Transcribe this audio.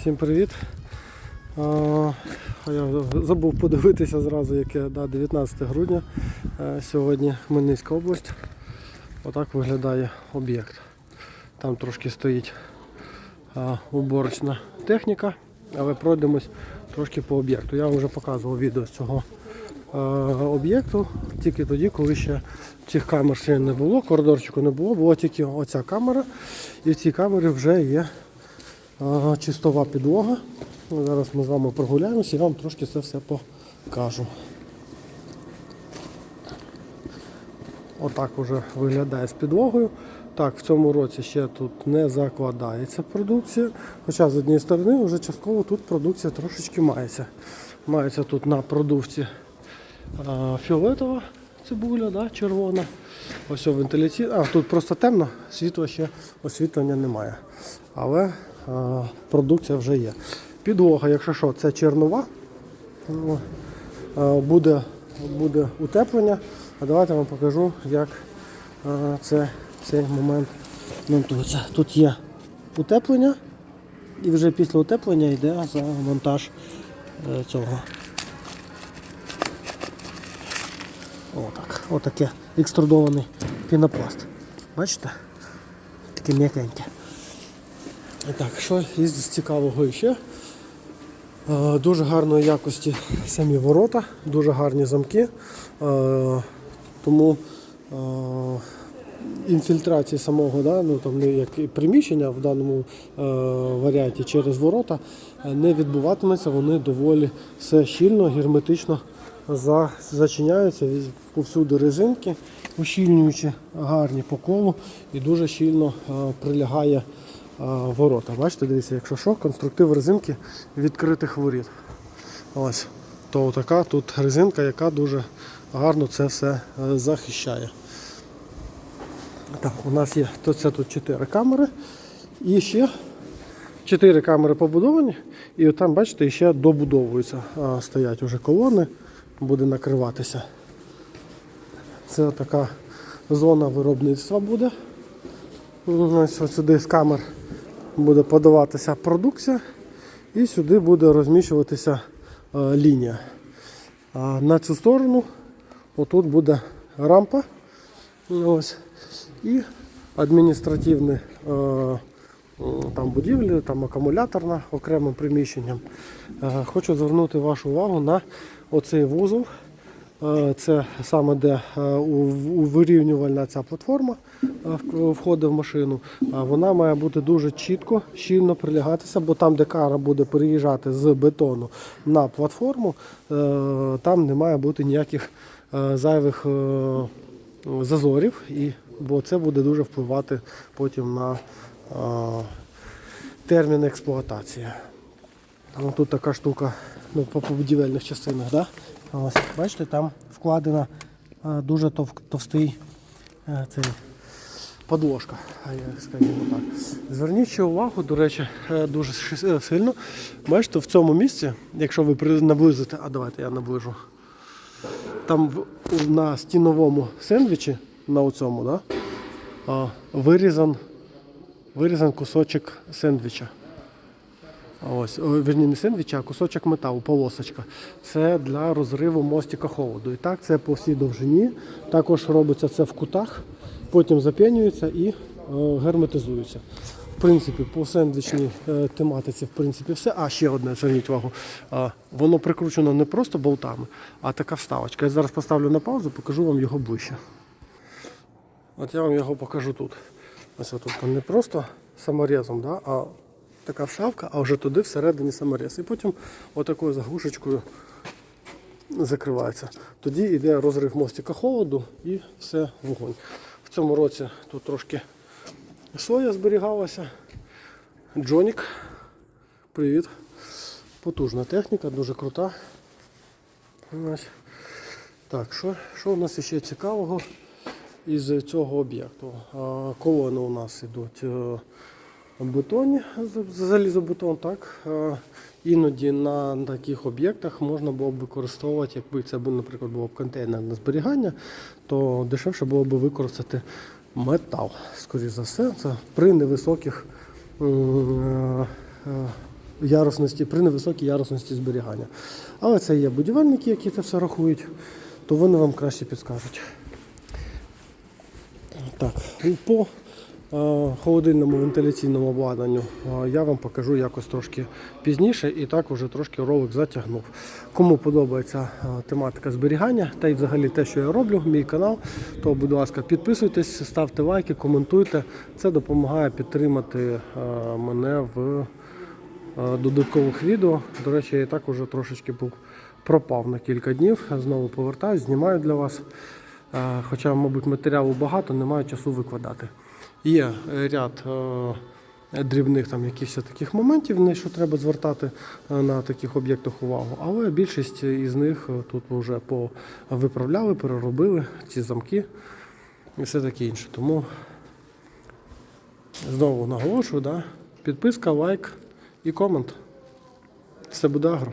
Всім привіт. Я забув подивитися зразу, яке да, 19 грудня. Е, Сьогодні Хмельницька область. Отак виглядає об'єкт. Там трошки стоїть уборочна техніка, але пройдемось трошки по об'єкту. Я вам вже показував відео з цього е, об'єкту тільки тоді, коли ще цих камер ще не було, коридорчику не було, була тільки оця камера. І в цій камері вже є чистова підлога. Ну, Зараз ми з вами прогуляємося і вам трошки це все покажу. Отак вже виглядає з підлогою. Так, в цьому році ще тут не закладається продукція. Хоча з однієї сторони вже частково тут продукція трошечки мається. Мається тут на продукції фіолетова цибуля, да, червона. Ось вентиляційна. А, тут просто темно, світла ще освітлення немає. Але продукція вже є. Підлога, якщо що, це чернова. Ну, буде, буде утеплення. А давайте вам покажу, як це, цей момент монтується. Тут є утеплення, і вже після утеплення йде за монтаж е, цього. Отак. Отаке екструдований пінопласт. Бачите? Таке м'якеньке. Так, що із цікавого ще? Е, Дуже гарної якості самі ворота, дуже гарні замки. Е, Тому е, інфільтрації самого, да, ну, там, як приміщення в даному варіанті через ворота не відбуватиметься, вони доволі все щільно, герметично зачиняються повсюди резинки, ущільнюючи гарні по колу і дуже щільно прилягає ворота. Бачите, дивіться, якщо що, конструктив резинки відкритих воріт. Ось. То така тут резинка, яка дуже гарно це все е, захищає. Так, у нас є то це тут 4 камери. І ще 4 камери побудовані. І там, бачите, ще добудовуються. А, Стоять уже колони, буде накриватися. Це така зона виробництва буде. Ось сюди з камер буде подаватися продукція. І сюди буде розміщуватися е, лінія. А на цю сторону отут буде рампа. Ось. І адміністративні е, там будівлі, там акумуляторна окремим приміщенням. Е, хочу звернути вашу увагу на оцей вузол. Е, Це саме де е, вирівнювальна ця платформа е, входить в машину. Вона має бути дуже чітко, щільно прилягатися, бо там, де кара буде переїжджати з бетону на платформу, там не має бути ніяких зайвих зазорів, бо це буде дуже впливати потім на термін експлуатації. Ну, тут така штука ну, по будівельних частинах. Да? Ось, бачите, там вкладена дуже тов, товстий цей, подложка. скажімо так. Зверніть ще увагу, до речі, е, дуже е, сильно. Бачите, в цьому місці, якщо ви наблизите, а давайте я наближу. Там на стіновому сендвічі, на оцьому, да, вирізан, вирізан кусочок сендвіча. Ось, верні, не сендвіча, а кусочок металу, полосочка. Це для розриву мостика холоду. І так це по всій довжині. Також робиться це в кутах, потім запінюється і е, герметизується. В принципі, по сендвічній е, тематиці, в принципі, все. А ще одне, зверніть увагу. Воно прикручено не просто болтами, а така вставочка. Я зараз поставлю на паузу, покажу вам його ближче. От я вам його покажу тут. Ось тут не просто саморезом, да, а така вставка, а вже туди всередині саморез. І потім отакою заглушечкою закривається. Тоді йде розрив мостика холоду і все вогонь. В цьому році тут трошки соя зберігалася. Джонік. Привіт. Потужна техніка, дуже крута. Так, що, що у нас ще цікавого із цього об'єкту? Колони у нас йдуть е, бетоні, залізобетон, так. Е, Іноді на таких об'єктах можна було б використовувати, якби це, наприклад, було б контейнерне зберігання, то дешевше було б використати метал. Скоріше за все, це при невисоких е, е, ярусності, при невисокій ярусності зберігання. Але це є будівельники, які це все рахують, то вони вам краще підскажуть. Так, по холодильному вентиляційному обладнанню е, я вам покажу якось трошки пізніше і так уже трошки ролик затягнув. Кому подобається е, тематика зберігання та й взагалі те, що я роблю, мій канал, то будь ласка, підписуйтесь, ставте лайки, коментуйте. Це допомагає підтримати е, мене в е, додаткових відео. До речі, я і так уже трошечки був пропав на кілька днів. Знову повертаюсь, знімаю для вас. Е, Хоча, мабуть, матеріалу багато, немає часу викладати. Є ряд е, дрібних там якихось таких моментів, на що треба звертати е, на таких об'єктах увагу, але більшість із них е, тут вже повиправляли, переробили ці замки і все таке інше. Тому знову наголошую, да? підписка, лайк і комент. Все буде агро.